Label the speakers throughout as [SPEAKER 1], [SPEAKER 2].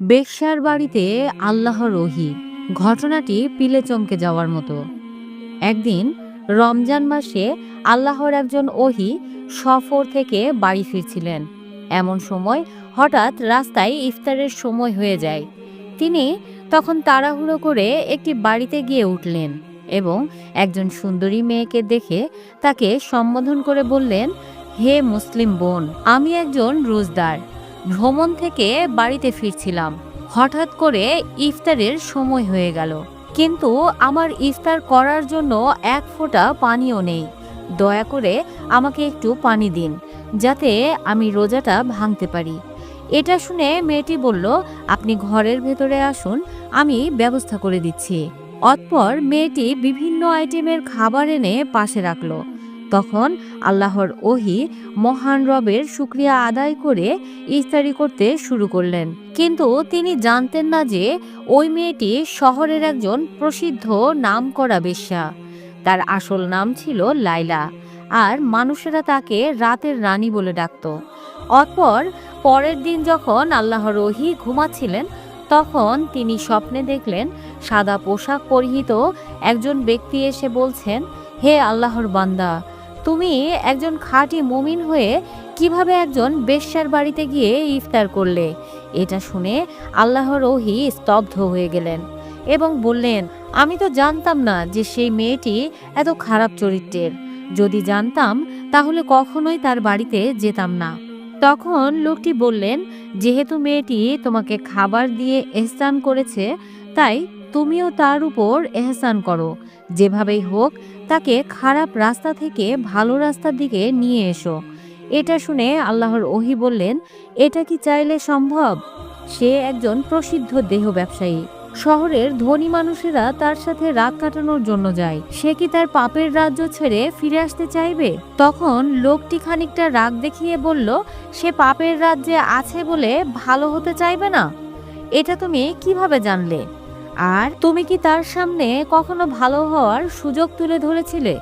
[SPEAKER 1] বেশ্যার বাড়িতে আল্লাহর রহি ঘটনাটি পিলে চমকে যাওয়ার মতো। একদিন রমজান মাসে আল্লাহর একজন ওহি সফর থেকে বাড়ি ফিরছিলেন। এমন সময় হঠাৎ রাস্তায় ইফতারের সময় হয়ে যায়। তিনি তখন তাড়াহুড়ো করে একটি বাড়িতে গিয়ে উঠলেন এবং একজন সুন্দরী মেয়েকে দেখে তাকে সম্বোধন করে বললেন, হে মুসলিম বোন, আমি একজন রোজদার। ভ্রমণ থেকে বাড়িতে ফিরছিলাম। হঠাৎ করে ইফতারের সময় হয়ে গেল। কিন্তু আমার ইফতার করার জন্য এক ফোঁটা পানিও নেই। দয়া করে আমাকে একটু পানি দিন, যাতে আমি রোজাটা ভাঙতে পারি। এটা শুনে মেয়েটি বলল, আপনি ঘরের ভেতরে আসুন, আমি ব্যবস্থা করে দিচ্ছি। অতপর মেয়েটি বিভিন্ন আইটেমের খাবার এনে পাশে রাখল। তখন আল্লাহর ওহি মহান রবের শুক্রিয়া আদায় করে ইফতারি করতে শুরু করলেন। কিন্তু তিনি জানতেন না যে ওই মেয়েটি শহরের একজন প্রসিদ্ধ নামকরা বেশ্যা। তার আসল নাম ছিল লাইলা আর মানুষেরা তাকে রাতের রানী বলে ডাকত। অতপর পরের দিন যখন আল্লাহর ওহি ঘুমাচ্ছিলেন, তখন তিনি স্বপ্নে দেখলেন সাদা পোশাক পরিহিত একজন ব্যক্তি এসে বলছেন, হে আল্লাহর বান্দা তুমি একজন খাঁটি মমিন হয়ে কীভাবে একজন বেশ্যার বাড়িতে গিয়ে ইফতার করলে? এটা শুনে আল্লাহর ওহি স্তব্ধ হয়ে গেলেন এবং বললেন, আমি তো জানতাম না যে সেই মেয়েটি এত খারাপ চরিত্রের। যদি জানতাম, তাহলে কখনোই তার বাড়িতে যেতাম না। তখন লোকটি বললেন, যেহেতু মেয়েটি তোমাকে খাবার দিয়ে এহসান করেছে, তাই তুমিও তার উপর এহসান করো। যেভাবেই হোক, তাকে খারাপ রাস্তা থেকে ভালো রাস্তার দিকে নিয়ে এসো। এটা শুনে আল্লাহর ওহি বললেন, এটা কি চাইলে সম্ভব? সে একজন প্রসিদ্ধ দেহ ব্যবসায়ী। শহরের ধনী মানুষেরা তার সাথে রাত কাটানোর জন্য যায়। সে কি তার পাপের রাজ্য ছেড়ে ফিরে আসতে চাইবে? তখন লোকটি খানিকটা রাগ দেখিয়ে বলল, সে পাপের রাজ্যে আছে বলে ভালো হতে চাইবে না? এটা তুমি কীভাবে জানলে? আর তুমি কি তার সামনে কখনো ভালো হওয়ার সুযোগ তুলে ধরেছিলে?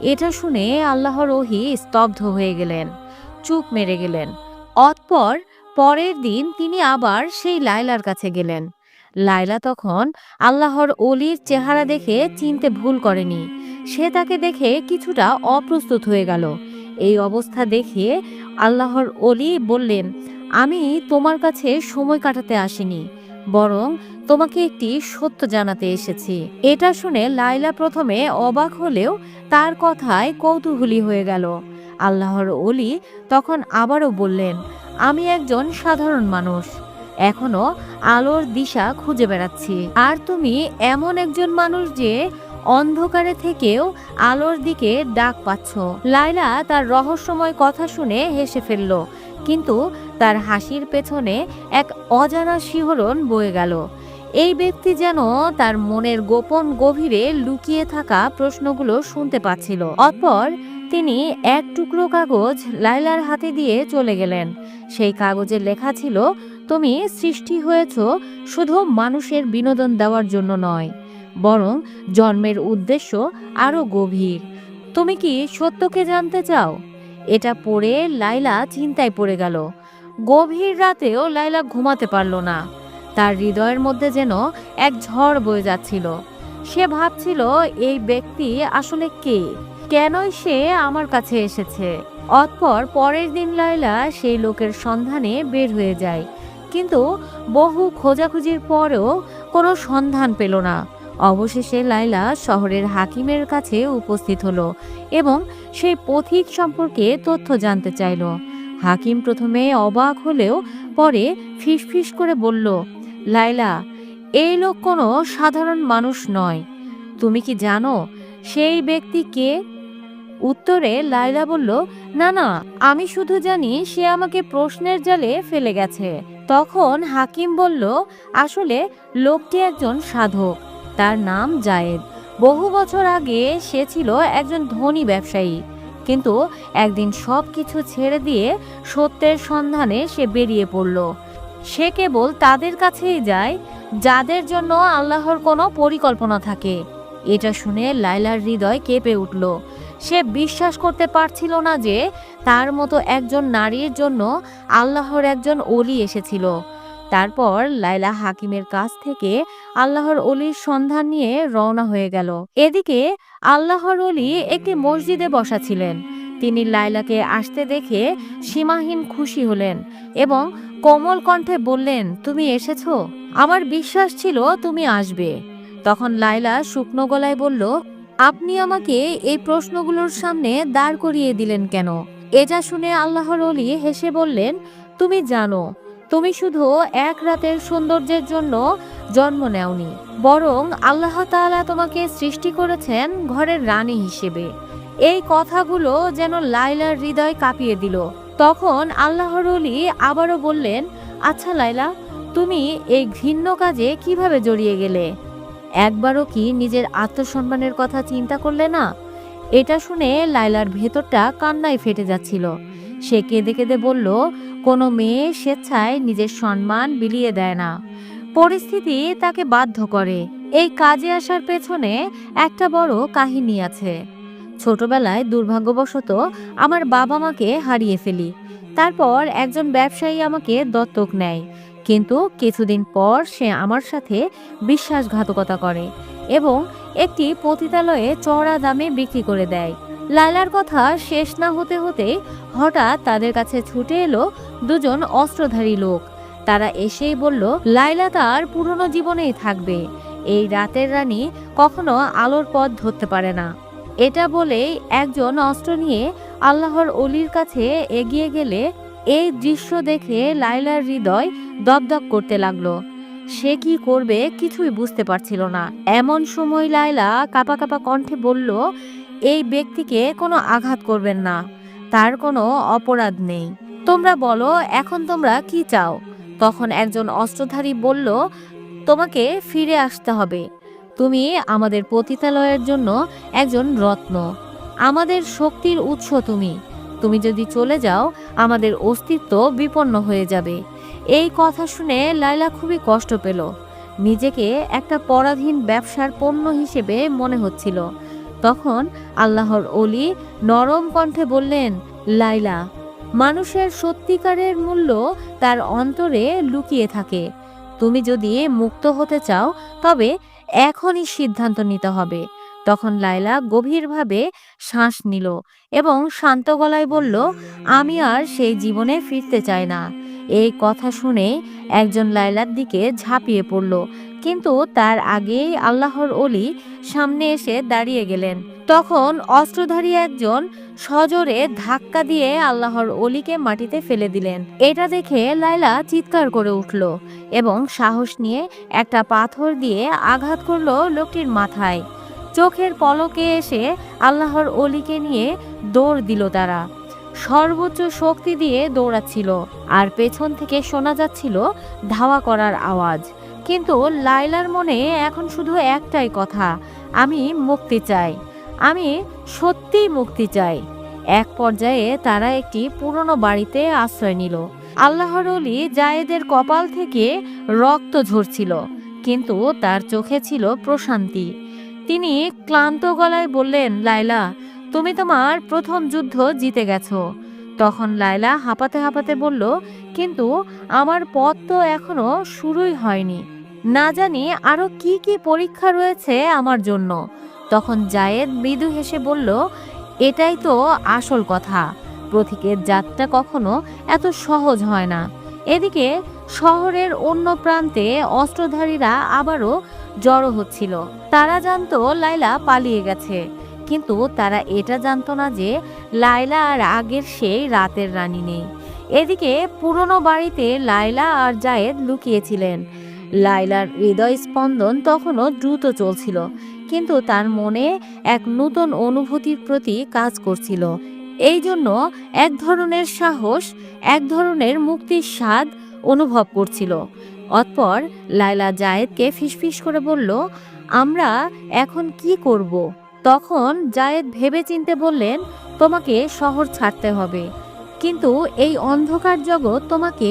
[SPEAKER 1] এটা শুনে আল্লাহর ওহি স্তব্ধ হয়ে গেলেন, চুপ মেরে গেলেন। অতপর পরের দিন তিনি আবার সেই লাইলার কাছে গেলেন। লাইলা তখন আল্লাহর অলির চেহারা দেখে চিনতে ভুল করেনি। সে তাকে দেখে কিছুটা অপ্রস্তুত হয়ে গেল। এই অবস্থা দেখে আল্লাহর অলি বললেন, আমি তোমার কাছে সময় কাটাতে আসিনি। বরং তোমাকে একটি সত্য জানাতে এসেছি। এটা শুনে লাইলা প্রথমে অবাক হলেও তার কথায় কৌতূহলী হয়ে গেল। আল্লাহর অলি তখন আবারও বললেন, আমি একজন সাধারণ মানুষ। এখনও আলোর দিশা খুঁজে বেড়াচ্ছি। আর তুমি এমন একজন মানুষ যে অন্ধকারে থেকেও আলোর দিকে ডাক পাচ্ছ লাইলা তার রহস্যময় কথা শুনে হেসে ফেলল। কিন্তু তার হাসির পেছনে এক অজানা শিহরণ বয়ে গেল। এই ব্যক্তি যেন তার মনের গোপন গভীরে লুকিয়ে থাকা প্রশ্নগুলো শুনতে পাচ্ছিল। অতপর তিনি এক টুকরো কাগজ লাইলার হাতে দিয়ে চলে গেলেন। সেই কাগজে লেখা ছিল, তুমি সৃষ্টি হয়েছ শুধু মানুষের বিনোদন দেওয়ার জন্য নয়, বরং জন্মের উদ্দেশ্য আরও গভীর। তুমি কি সত্যকে জানতে চাও? এটা পড়ে লাইলা চিন্তায় পড়ে গেল। গভীর রাতেও লাইলা ঘুমাতে পারল না। তার হৃদয়ের মধ্যে যেন এক ঝড় বয়ে যাচ্ছিল। সে ভাবছিল, এই ব্যক্তি আসলে কে? কেনই সে আমার কাছে এসেছে? অতপর পরের দিন লাইলা সেই লোকের সন্ধানে বের হয়ে যায়। কিন্তু বহু খোঁজাখুঁজির পরেও কোনো সন্ধান পেল না। অবশেষে লাইলা শহরের হাকিমের কাছে উপস্থিত হলো এবং সেই পথিক সম্পর্কে তথ্য জানতে চাইল। হাকিম প্রথমে অবাক হলেও পরে ফিসফিস করে বলল লাইলা এই লোক কোনো সাধারণ মানুষ নয়। তুমি কি জানো সেই ব্যক্তি কে? উত্তরে লাইলা বলল, না না, আমি শুধু জানি সে আমাকে প্রশ্নের জালে ফেলে গেছে। তখন হাকিম বলল, আসলে লোকটি একজন সাধক। তার নাম জায়েদ। বহু বছর আগে সে ছিল একজন ধনী ব্যবসায়ী। কিন্তু একদিন সব কিছু ছেড়ে দিয়ে সত্যের সন্ধানে সে বেরিয়ে পড়ল। সে কেবল তাদের কাছেই যায়, যাদের জন্য আল্লাহর কোনো পরিকল্পনা থাকে। এটা শুনে লাইলার হৃদয় কেঁপে উঠল। সে বিশ্বাস করতে পারছিল না যে তার মতো একজন নারীর জন্য আল্লাহর একজন অলি এসেছিল। তারপর লাইলা হাকিমের কাছ থেকে আল্লাহর অলির সন্ধান নিয়ে রওনা হয়ে গেল। এদিকে আল্লাহর অলি একটি মসজিদে বসা ছিলেন। তিনি লাইলাকে আসতে দেখে সীমাহীন খুশি হলেন এবং কোমল কণ্ঠে বললেন, তুমি এসেছ? আমার বিশ্বাস ছিল তুমি আসবে। তখন লাইলা শুকনো গলায় বলল, আপনি আমাকে এই প্রশ্নগুলোর সামনে দাঁড় করিয়ে দিলেন কেন? এটা শুনে আল্লাহর অলি হেসে বললেন, তুমি জানো তুমি শুধু এক রাতের সৌন্দর্যের জন্য জন্ম নেওনি, বরং আল্লাহ তাআলা তোমাকে সৃষ্টি করেছেন ঘরের রানী হিসেবে। এই কথাগুলো যেন লাইলার হৃদয় কাঁপিয়ে দিল। তখন আল্লাহর অলি আবারও বললেন আচ্ছা লাইলা তুমি এই ঘৃণ্য কাজে কীভাবে জড়িয়ে গেলে? একবারও কি নিজের আত্মসম্মানের কথা চিন্তা করলে না? এটা শুনে লাইলার ভেতরটা কান্নায় ফেটে যাচ্ছিল। সে কেঁদে কেঁদে বলল, কোনো মেয়ে স্বেচ্ছায় নিজের সম্মান বিলিয়ে দেয় না। পরিস্থিতি তাকে বাধ্য করে। এই কাজে আসার পেছনে একটা বড় কাহিনী আছে। ছোটবেলায় দুর্ভাগ্যবশত আমার বাবা মাকে হারিয়ে ফেলি। তারপর একজন ব্যবসায়ী আমাকে দত্তক নেয়। কিন্তু কিছুদিন পর সে আমার সাথে বিশ্বাসঘাতকতা করে এবং একটি পতিতালয়ে চড়া দামে বিক্রি করে দেয়। লাইলার কথা শেষ না হতে হতে হঠাৎ তাদের কাছে ছুটে এলো দুজন অস্ত্রধারী লোক। তারা এসেই বলল লাইলা তার পুরনো জীবনেই থাকবে। এই রাতের রানী কখনো আলোর পথ ধরতে পারে না। এটা বলেই একজন অস্ত্র নিয়ে আল্লাহর অলির কাছে এগিয়ে গেলে এই দৃশ্য দেখে লাইলার হৃদয় দপদপ করতে লাগল। সে কি করবে কিছুই বুঝতে পারছিল না। এমন সময় লাইলা কাপা কাপা কণ্ঠে বলল এই ব্যক্তিকে কোনো আঘাত করবেন না। তার কোনো অপরাধ নেই। তোমরা বলো, এখন তোমরা কি চাও? তখন একজন অস্ত্রধারী বলল, তোমাকে ফিরে আসতে হবে। তুমি আমাদের পতিতালয়ের জন্য একজন রত্ন। আমাদের শক্তির উৎস তুমি। তুমি যদি চলে যাও, আমাদের অস্তিত্ব বিপন্ন হয়ে যাবে। এই কথা শুনে লাইলা খুবই কষ্ট পেল। নিজেকে একটা পরাধীন ব্যবসার পণ্য হিসেবে মনে হচ্ছিল। তখন আল্লাহর অলি নরম কণ্ঠে বললেন, লাইলা, মানুষের সত্যিকারের মূল্য তার অন্তরে লুকিয়ে থাকে। তুমি যদি মুক্ত হতে চাও, তবে এখনই সিদ্ধান্ত নিতে হবে। তখন লাইলা গভীরভাবে শ্বাস নিল এবং শান্ত গলায় বলল, আমি আর সেই জীবনে ফিরতে চাই না। এই কথা শুনে একজন লাইলার দিকে ঝাঁপিয়ে পড়ল। কিন্তু তার আগেই আল্লাহর অলি সামনে এসে দাঁড়িয়ে গেলেন। তখন অস্ত্রধারী একজন সজোরে ধাক্কা দিয়ে আল্লাহর অলিকে মাটিতে ফেলে দিলেন। এটা দেখে লাইলা চিৎকার করে উঠল এবং সাহস নিয়ে একটা পাথর দিয়ে আঘাত করল লোকটির মাথায়। চোখের পলকে এসে আল্লাহর অলিকে নিয়ে দৌড় দিল তারা। সর্বোচ্চ শক্তি দিয়ে দৌড়াচ্ছিল আর পেছন থেকে শোনা যাচ্ছিল ধাওয়া করার আওয়াজ। কিন্তু লাইলার মনে এখন শুধু একটাই কথা, আমি মুক্তি চাই। আমি সত্যিই মুক্তি চাই। এক পর্যায়ে তারা একটি পুরনো বাড়িতে আশ্রয় নিল। আল্লাহর অলি জায়েদের কপাল থেকে রক্ত ঝরছিল, কিন্তু তার চোখে ছিল প্রশান্তি। তিনি ক্লান্ত গলায় বললেন লাইলা তুমি তোমার প্রথম যুদ্ধ জিতে গেছো। তখন লাইলা হাঁপাতে হাঁপাতে বলল, কিন্তু আমার পথ তো এখনও শুরুই হয়নি। না জানি আরও কি কি পরীক্ষা রয়েছে আমার জন্য। তখন জায়েদ মৃদু হেসে বলল, এটাই তো আসল কথা। প্রতীকের যাত্রা কখনো এত সহজ হয় না। এদিকে শহরের অন্য প্রান্তে অস্ত্রধারীরা আবারও জড়ো হচ্ছিল। তারা জানতো লাইলা পালিয়ে গেছে। কিন্তু তারা এটা জানতো না যে লাইলা আর আগের সেই রাতের রানী নেই। এদিকে পুরনো বাড়িতে লাইলা আর জায়েদ লুকিয়েছিলেন। লাইলার হৃদয় স্পন্দন তখনও দ্রুত চলছিল, কিন্তু তার মনে এক নতুন অনুভূতির প্রতি কাজ করছিল। এই জন্য এক ধরনের সাহস, এক ধরনের মুক্তির স্বাদ অনুভব করছিল। অতপর লাইলা জায়েদকে ফিসফিস করে বলল, আমরা এখন কি করব? তখন জায়েদ ভেবে চিনতে বললেন, তোমাকে শহর ছাড়তে হবে, কিন্তু এই অন্ধকার জগৎ তোমাকে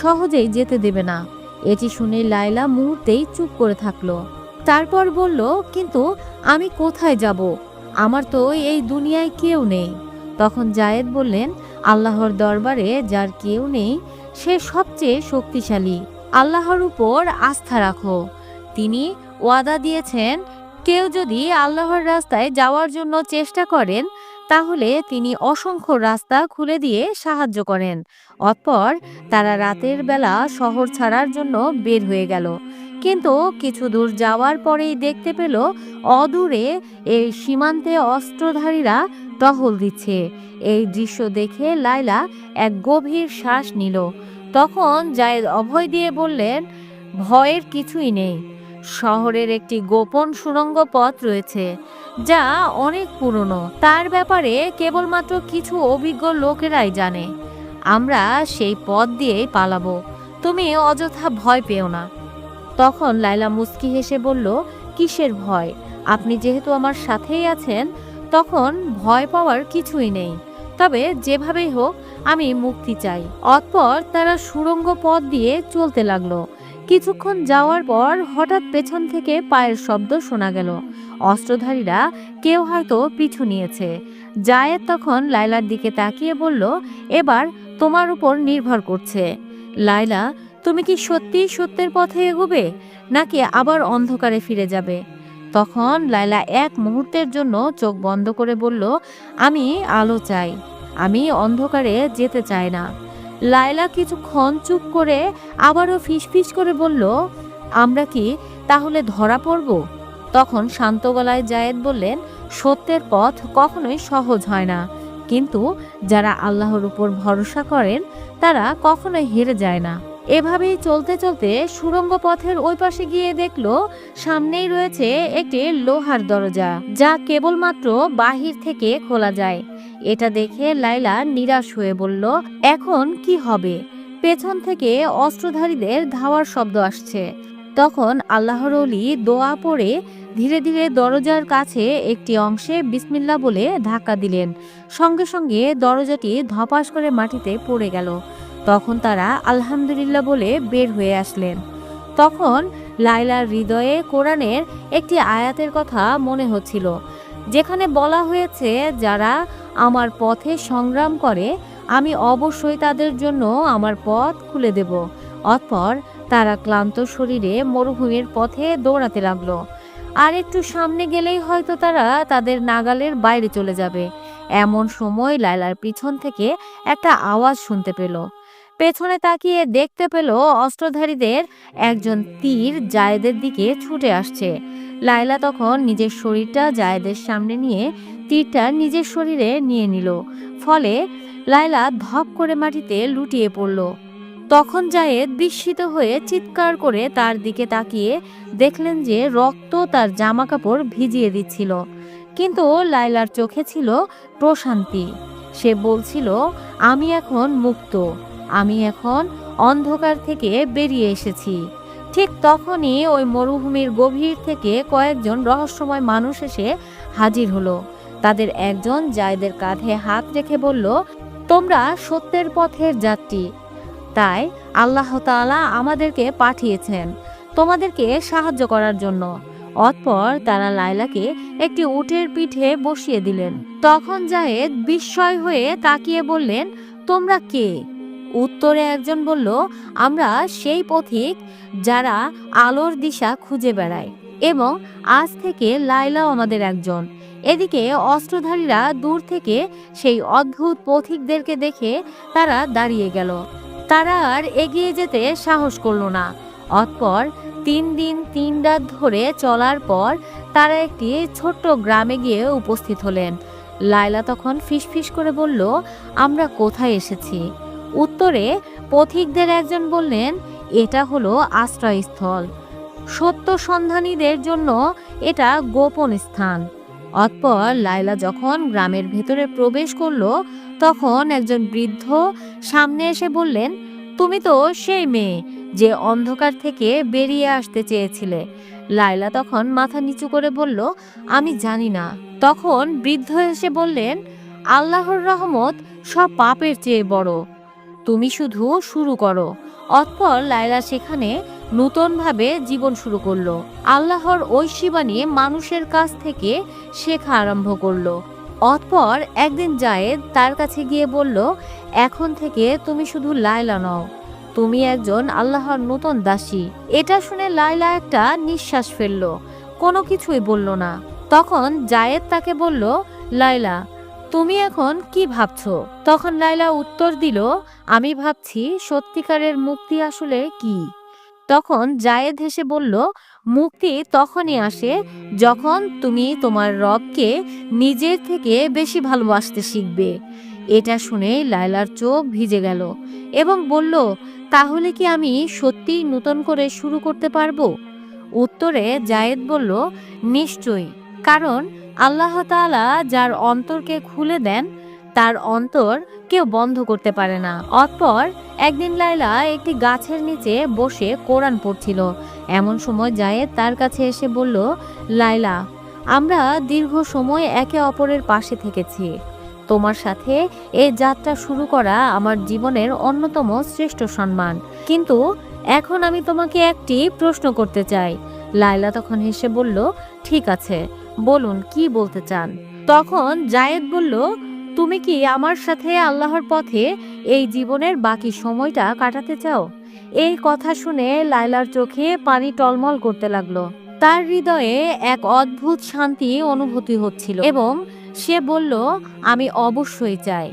[SPEAKER 1] সহজেই যেতে দেবে না। এটি শুনে লাইলা মুহূর্তেই চুপ করে থাকল। তারপর বলল, কিন্তু আমি কোথায় যাব? আমার তো এই দুনিয়ায় কেউ নেই। তখন জায়েদ বললেন, আল্লাহর দরবারে যার কেউ নেই, সে সবচেয়ে শক্তিশালী। আল্লাহর উপর আস্থা রাখো। তিনি ওয়াদা দিয়েছেন, কেউ যদি আল্লাহর রাস্তায় যাওয়ার জন্য চেষ্টা করেন, তাহলে তিনি অসংখ্য রাস্তা খুলে দিয়ে সাহায্য করেন। অতপর তারা রাতের বেলা শহর ছাড়ার জন্য বের হয়ে গেল। কিন্তু কিছু দূর যাওয়ার পরেই দেখতে পেল, অদূরে এই সীমান্তে অস্ত্রধারীরা টহল দিচ্ছে। এই দৃশ্য দেখে লাইলা এক গভীর শ্বাস নিল। তখন জায়েদ অভয় দিয়ে বললেন, ভয়ের কিছুই নেই। শহরের একটি গোপন সুড়ঙ্গ পথ রয়েছে, যা অনেক পুরনো। তার ব্যাপারে কেবলমাত্র কিছু অভিজ্ঞ লোকেরাই জানে। আমরা সেই পথ দিয়েই পালাবো। তুমি অযথা ভয় পেও না। তখন লাইলা মুস্কি হেসে বলল, কিসের ভয়? আপনি যেহেতু আমার সাথেই আছেন, তখন ভয় পাওয়ার কিছুই নেই। তবে যেভাবেই হোক, আমি মুক্তি চাই। অতপর তারা সুড়ঙ্গ পথ দিয়ে চলতে লাগল। কিছুক্ষণ যাওয়ার পর হঠাৎ পেছন থেকে পায়ের শব্দ শোনা গেল। অস্ত্রধারীরা কেউ হয়তো পিছু নিয়েছে। জায়েদ তখন লাইলার দিকে তাকিয়ে বলল, এবার তোমার উপর নির্ভর করছে। লাইলা তুমি কি সত্যি সত্যের পথে এগোবে, নাকি আবার অন্ধকারে ফিরে যাবে? তখন লাইলা এক মুহূর্তের জন্য চোখ বন্ধ করে বলল, আমি আলো চাই। আমি অন্ধকারে যেতে চাই না। লাইলা কিছুক্ষণ চুপ করে আবারও ফিসফিস করে বলল, আমরা কি তাহলে ধরা পড়ব? তখন শান্ত গলায় জায়েদ বললেন, সত্যের পথ কখনোই সহজ হয় না। কিন্তু যারা আল্লাহর উপর ভরসা করেন, তারা কখনোই হেরে যায় না। এভাবেই চলতে চলতে সুড়ঙ্গ পথের ওই পাশে গিয়ে দেখল, সামনেই রয়েছে একটি লোহার দরজা, যা কেবলমাত্র বাহির থেকে খোলা যায়। এটা দেখে লাইলা নিরাশ হয়ে বলল, এখন কি হবে? পেছন থেকে অস্ত্রধারীদের ধাওয়ার শব্দ আসছে। তখন আল্লাহর অলি দোয়া পড়ে ধীরে ধীরে দরজার কাছে একটি অংশে বিসমিল্লা বলে ধাক্কা দিলেন। সঙ্গে সঙ্গে দরজাটি ধপাস করে মাটিতে পড়ে গেল। তখন তারা আলহামদুলিল্লাহ বলে বের হয়ে আসলেন। তখন লাইলার হৃদয়ে কোরআনের একটি আয়াতের কথা মনে হচ্ছিল, যেখানে বলা হয়েছে, যারা আমার পথে সংগ্রাম করে, আমি অবশ্যই তাদের জন্য আমার পথ খুলে দেব। অতপর তারা ক্লান্ত শরীরে মরুভূমির পথে দৌড়াতে লাগল। আর একটু সামনে গেলেই হয়তো তারা তাদের নাগালের বাইরে চলে যাবে। এমন সময় লাইলার পিছন থেকে একটা আওয়াজ শুনতে পেল। পেছনে তাকিয়ে দেখতে পেল অস্ত্রধারীদের একজন তীর জায়েদের দিকে ছুটে আসছে। লাইলা তখন নিজের শরীরটা জায়েদের সামনে নিয়ে তীরটা নিজের শরীরে নিয়ে নিল। ফলে লাইলা ধপ করে মাটিতে লুটিয়ে পড়ল। তখন জায়েদ বিস্মিত হয়ে চিৎকার করে তার দিকে তাকিয়ে দেখলেন যে রক্ত তার জামা কাপড় ভিজিয়ে দিচ্ছিল। কিন্তু লাইলার চোখে ছিল প্রশান্তি। সে বলছিল, আমি এখন মুক্ত। আমি এখন অন্ধকার থেকে বেরিয়ে এসেছি। ঠিক তখনই ওই মরুভূমির গভীর থেকে কয়েকজন রহস্যময় মানুষ এসে হাজির হলো। তাদের একজন জায়দের কাঁধে হাত রেখে বলল, তোমরা সত্যের পথের যাত্রী। তাই আল্লাহ তাআলা আমাদেরকে পাঠিয়েছেন তোমাদেরকে সাহায্য করার জন্য। অতপর তারা লাইলাকে একটি উটের পিঠে বসিয়ে দিলেন। তখন জায়েদ বিস্ময় হয়ে তাকিয়ে বললেন, তোমরা কে? উত্তরে একজন বলল, আমরা সেই পথিক যারা আলোর দিশা খুঁজে বেড়ায় এবং আজ থেকে লাইলাও আমাদের একজন। এদিকে অস্ত্রধারীরা দূর থেকে সেই অদ্ভুত পথিকদেরকে দেখে তারা দাঁড়িয়ে গেল। তারা আর এগিয়ে যেতে সাহস করল না। অতপর তিন দিন তিন রাত ধরে চলার পর তারা একটি ছোট্ট গ্রামে গিয়ে উপস্থিত হলেন। লায়লা তখন ফিসফিস করে বলল, আমরা কোথায় এসেছি? উত্তরে পথিকদের একজন বললেন, এটা হলো আশ্রয়স্থল। সত্য সন্ধানীদের জন্য এটা গোপন স্থান। অতপর লায়লা যখন গ্রামের ভেতরে প্রবেশ করল, তখন একজন বৃদ্ধ সামনে এসে বললেন, তুমি তো সেই মেয়ে যে অন্ধকার থেকে বেরিয়ে আসতে চেয়েছিলে। লায়লা তখন মাথা নিচু করে বলল, আমি জানি না। তখন বৃদ্ধ এসে বললেন, আল্লাহর রহমত সব পাপের চেয়ে বড়। তুমি শুধু শুরু করো। অতপর লায়লা সেখানে নূতনভাবে জীবন শুরু করল। আল্লাহর ঐশী বানিয়ে মানুষের কাছ থেকে শেখা আরম্ভ করল। অতপর একদিন জায়েদ তার কাছে গিয়ে বলল, এখন থেকে তুমি শুধু লায়লা নও। তুমি একজন আল্লাহর নতুন দাসী। এটা শুনে লাইলা একটা নিঃশ্বাস ফেলল। কোনো কিছুই বলল না। তখন জায়েদ তাকে বলল লাইলা তুমি এখন কি ভাবছ? তখন লাইলা উত্তর দিল, আমি ভাবছি সত্যিকারের মুক্তি আসলে কি? তখন জায়েদ হেসে বলল, মুক্তি তখনই আসে যখন তুমি তোমার রবকে নিজের থেকে বেশি ভালোবাসতে শিখবে। এটা শুনে লায়লার চোখ ভিজে গেল এবং বলল, তাহলে কি আমি সত্যিই নতুন করে শুরু করতে পারব? উত্তরে জায়েদ বলল, নিশ্চয়ই, কারণ আল্লাহ তাআলা যার অন্তরকে খুলে দেন, তার অন্তর কেউ বন্ধ করতে পারে না। অতপর একদিন লাইলা একটি গাছের নিচে বসে কোরআন পড়ছিল। এমন সময় জায়েদ তার কাছে এসে বলল লাইলা আমরা দীর্ঘ সময় একে অপরের পাশে থেকেছি। তোমার সাথে এই যাত্রা শুরু করা আমার জীবনের অন্যতম শ্রেষ্ঠ সম্মান। কিন্তু এখন আমি তোমাকে একটি প্রশ্ন করতে চাই। লাইলা তখন হেসে বলল, ঠিক আছে, বলুন, কি বলতে চান? তখন জায়েদ বলল তুমি কি আমার সাথে আল্লাহর পথে এই জীবনের বাকি সময়টা কাটাতে চাও? এই কথা শুনে লাইলার চোখে পানি টলমল করতে লাগল। তার হৃদয়ে এক অদ্ভুত শান্তি অনুভূতি হচ্ছিল এবং সে বলল, আমি অবশ্যই চাই।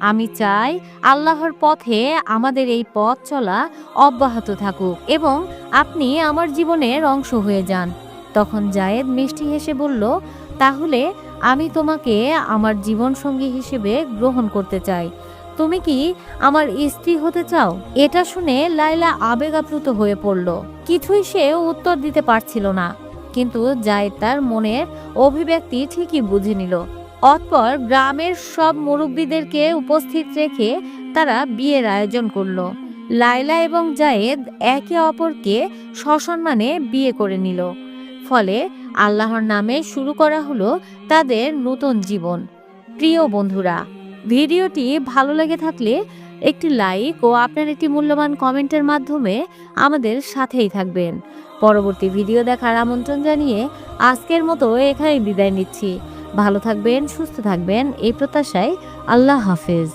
[SPEAKER 1] আমি চাই আল্লাহর পথে আমাদের এই পথ চলা অব্যাহত থাকুক এবং আপনি আমার জীবনের অংশ হয়ে যান। তখন জায়েদ মিষ্টি হেসে বলল, তাহলে আমি তোমাকে আমার জীবনসঙ্গী হিসেবে গ্রহণ করতে চাই। তুমি কি আমার স্ত্রী হতে চাও? এটা শুনে লাইলা আবেগাপ্লুত হয়ে পড়ল। কিছুই সে উত্তর দিতে পারছিল না, কিন্তু জায়েদ তার মনের অভিব্যক্তি ঠিকই বুঝে নিল। অতপর গ্রামের সব মুরব্বীদেরকে উপস্থিত রেখে তারা বিয়ের আয়োজন করল। লাইলা এবং জায়েদ একে অপরকে সসম্মানে বিয়ে করে নিল। ফলে আল্লাহর নামে শুরু করা হলো তাদের নতুন জীবন। প্রিয় বন্ধুরা, ভিডিওটি ভালো লেগে থাকলে একটি লাইক ও আপনার একটি মূল্যবান কমেন্টের মাধ্যমে আমাদের সাথেই থাকবেন। পরবর্তী ভিডিও দেখার আমন্ত্রণ জানিয়ে আজকের মতো এখানেই বিদায় নিচ্ছি। ভালো থাকবেন, সুস্থ থাকবেন, এই প্রত্যাশায় আল্লাহ হাফেজ।